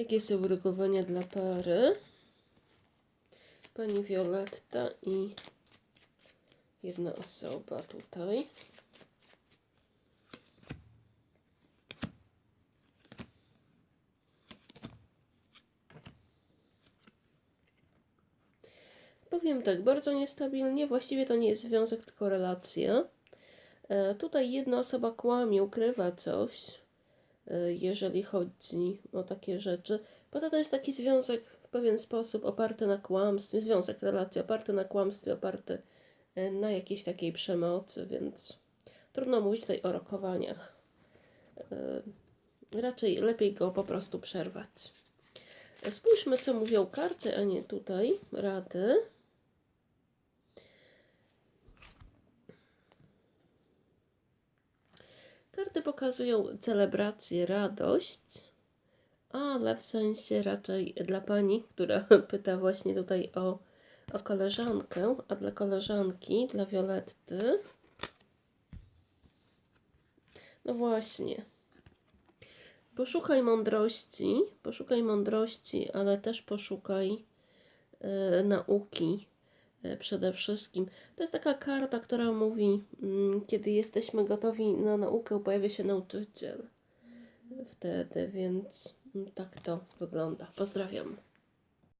Jakie są uregulowania dla pary? Pani Violetta i jedna osoba tutaj. Powiem tak, bardzo niestabilnie, właściwie to nie jest związek, tylko relacja. E, tutaj jedna osoba kłamie, ukrywa coś, jeżeli chodzi o takie rzeczy. Poza tym jest taki związek w pewien sposób oparty na kłamstwie, związek, relacja oparty na kłamstwie, oparty e, na jakiejś takiej przemocy, więc trudno mówić tutaj o rokowaniach. E, Raczej lepiej go po prostu przerwać. Spójrzmy, co mówią karty, a nie tutaj rady. Karty pokazują celebrację, radość, ale w sensie raczej dla pani, która pyta właśnie tutaj o, o koleżankę, a dla koleżanki, dla Violetty. No właśnie. Poszukaj mądrości, poszukaj mądrości, ale też poszukaj e, nauki przede wszystkim. To jest taka karta, która mówi, mm, kiedy jesteśmy gotowi na naukę, pojawia się nauczyciel wtedy, więc mm, tak to wygląda. Pozdrawiam.